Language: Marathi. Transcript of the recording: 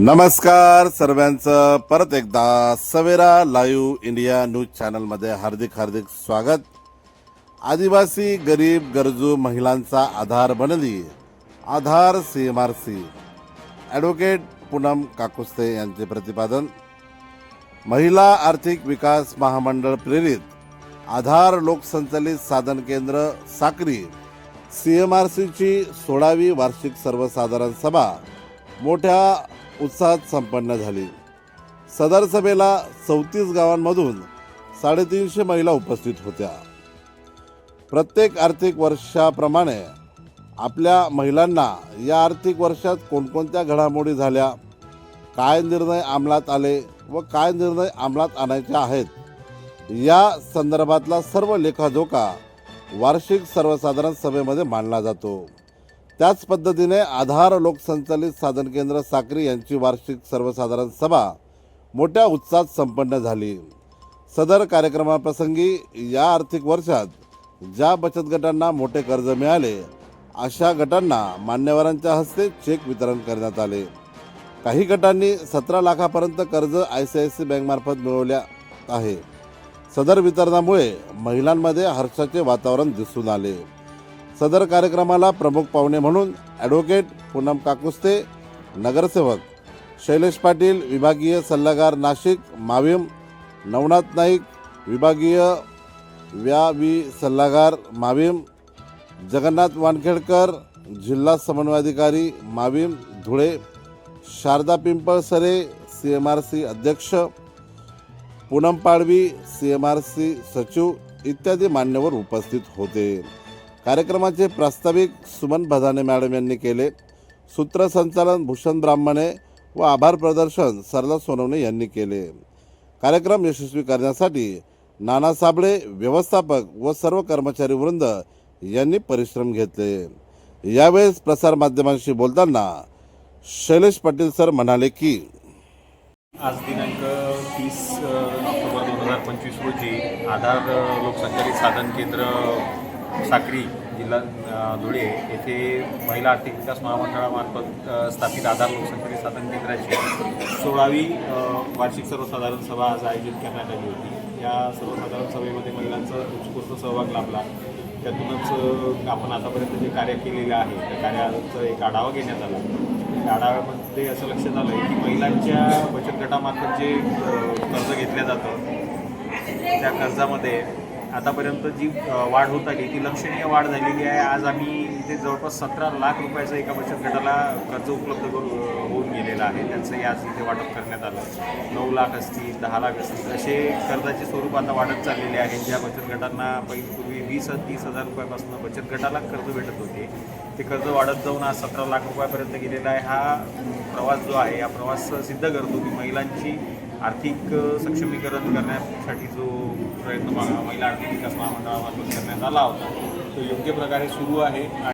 नमस्कार सर्वांचं. परत एकदा सवेरा लाईव्ह इंडिया न्यूज चॅनलमध्ये हार्दिक हार्दिक स्वागत. आदिवासी गरीब गरजू महिलांचा आधार बनली. Aadhaar C M R C advocate Poonam Kakuste यांचे प्रतिपादन. महिला आर्थिक विकास महामंडळ प्रेरित. आधार लोकसंचलित साधन केंद्र साक्री. सी एम आर सीची सोळावी वार्षिक सर्वसाधारण सभा. मोठ्या उत्साहात संपन्न झाली. सदर सभेला चौतीस गावांमधून साडेतीनशे महिला उपस्थित होत्या. प्रत्येक आर्थिक वर्षाप्रमाणे आपल्या महिलांना या आर्थिक वर्षात कोणकोणत्या घडामोडी झाल्या काय निर्णय अंमलात आले व काय निर्णय अंमलात आणायचे आहेत या संदर्भातला सर्व लेखाजोखा वार्षिक सर्वसाधारण सभेमध्ये मांडला जातो. त्याच पद्धतीने आधार लोकसंचालित साधन केंद्र साक्री यांची वार्षिक सर्वसाधारण सभा मोठ्या उत्साहात संपन्न झाली. सदर कार्यक्रमाप्रसंगी या आर्थिक वर्षात ज्या बचत गटांना मोठे कर्ज मिळाले अशा गटांना मान्यवरांच्या हस्ते चेक वितरण करण्यात आले. काही गटांनी सतरा लाखापर्यंत कर्ज आय सी आय सी बँकमार्फत मिळवल्या आहे. सदर वितरणामुळे महिलांमध्ये हर्षाचे वातावरण दिसून आले. सदर कार्यक्रमाला प्रमुख पाहुणे म्हणून ॲडव्होकेट पूनम काकुस्ते नगरसेवक शैलेश पाटील विभागीय सल्लागार नाशिक माविम नवनाथ नाईक विभागीय व्यावी सल्लागार माविम जगन्नाथ वानखेडकर जिल्हा समन्वयाधिकारी Mavim Dhule Sharada Pimpalsare C M R C अध्यक्ष Poonam Padvi C M R C सचिव इत्यादी मान्यवर उपस्थित होते. कार्यक्रमाचे प्रास्ताविक सुमन भदाने मॅडम यांनी केले. सूत्रसंचालन भूषण ब्राह्मणे व आभार प्रदर्शन सरला सोनवणे यांनी केले. कार्यक्रम यशस्वी करण्यासाठी नाना साबळे व्यवस्थापक व सर्व कर्मचारी वृंद यांनी परिश्रम घेतले. यावेळेस प्रसारमाध्यमांशी बोलताना शैलेश पाटील सर म्हणाले की आज दिनांक तीस ऑक्टोबर दोन हजार पंचवीस रोजी आधार लोकसंचालित साधन केंद्र साक्री जिल्हा धुळे येथे महिला आर्थिक विकास महामंडळामार्फत स्थापित आधार लोकसंचालित साधन केंद्राची सोळावी वार्षिक सर्वसाधारण सभा आज आयोजित करण्यात आली होती. या सर्वसाधारण सभेमध्ये महिलांचा उत्स्फूर्त सहभाग लाभला. त्यातूनच आपण आतापर्यंत जे कार्य केलेलं आहे त्या कार्याचा एक आढावा घेण्यात आला. त्या आढाव्यामध्ये असं लक्षात आलं आहे की महिलांच्या बचत गटामार्फत जे कर्ज घेतलं जातं त्या कर्जामध्ये आतापर्यंत जी वाढ होत आली ती लक्षणीय वाढ झालेली आहे. आज आम्ही इथे जवळपास सतरा लाख रुपयाचं एका बचत गटाला कर्ज उपलब्ध होऊन गेलेलं आहे. त्यांचंही आज इथे वाटप करण्यात आलं. नऊ लाख असतील दहा लाख असतील असे कर्जाचे स्वरूप आता वाढत चाललेले आहे. ज्या बचत गटांना पहिली वीस तीस हजार रुपयापासून बचत गटाला कर्ज भेटत होते ते कर्ज वाढत जाऊन आज सतरा लाख रुपयापर्यंत गेलेला आहे. हा प्रवास जो आहे हा प्रवास सिद्ध करतो की महिलांची आर्थिक सक्षमीकरण करण्यासाठी जो प्रयत्न महिला आर्थिक विकास महामंडळामार्फत करण्यात आला होता तो योग्य प्रकारे सुरू आहे.